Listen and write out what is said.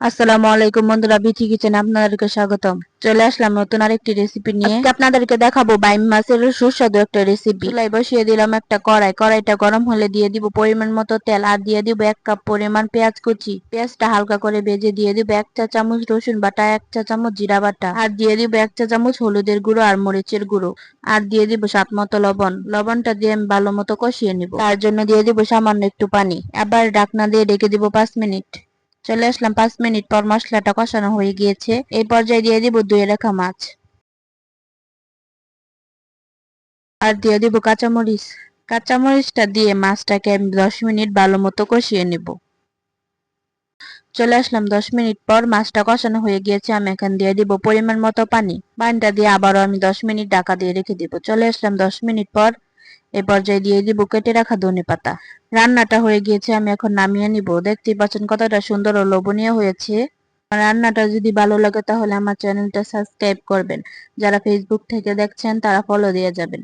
আসসালামু আলাইকুম বন্ধুরা, বিথি কিচেন আপনাদেরকে স্বাগতম। চলে আসলাম নতুন আরেকটি রেসিপি নিয়ে। আপনাদেরকে দেখাবো বাইম মাছের সুস্বাদু একটা রেসিপি চুলাই বসিয়ে দিলাম একটা কড়াই। কড়াইটা গরম হলে দিয়ে দিব পরিমাণ মতো তেল আর দিয়ে দিব এক কাপ পরিমাণ পেঁয়াজ কুচি। পেঁয়াজটা হালকা করে ভেজে দিয়ে দিব এক চা চামচ রসুন বাটা, এক চা চামচ জিরা বাটা আর দিয়ে দিব এক চা চামচ হলুদের গুঁড়ো আর মরিচের গুঁড়ো আর দিয়ে দিব স্বাদ মতো লবণ। লবণটা দিয়ে আমি ভালো মতো কষিয়ে নিব। তার জন্য দিয়ে দিব সামান্য একটু পানি। আবার ঢাকনা দিয়ে ঢেকে দিব পাঁচ মিনিট। চলে আসলাম পাঁচ মিনিট পর মশলাটা কষানো হয়ে গিয়েছে। এই পর্যায়ে দিয়ে দিব দুই রেখা মাছ। আর দিয়ে দিব কাঁচামরিচ। কাঁচামরিচটা দিয়ে মাছটাকে আমি দশ মিনিট ভালো মতো কষিয়ে নিব। চলে আসলাম দশ মিনিট পর মাছটা কষানো হয়ে গিয়েছে, আমি এখান দিয়ে দিব পরিমাণ মতো পানি। পানিটা দিয়ে আবারও আমি দশ মিনিট ঢাকা দিয়ে রেখে দিব। চলে আসলাম দশ মিনিট পর এ পর্যায়ে দিয়ে দিব, কেটে রাখা ধনে পাতা। রান্নাটা হয়ে গিয়েছে, আমি এখন নামিয়ে নিব। দেখতে পাচ্ছেন কতটা সুন্দর ও লোভনীয় হয়েছে। রান্নাটা যদি ভালো লাগে তাহলে আমার চ্যানেলটা সাবস্ক্রাইব করবেন। যারা ফেসবুক থেকে দেখছেন তারা ফলো দিয়ে যাবেন।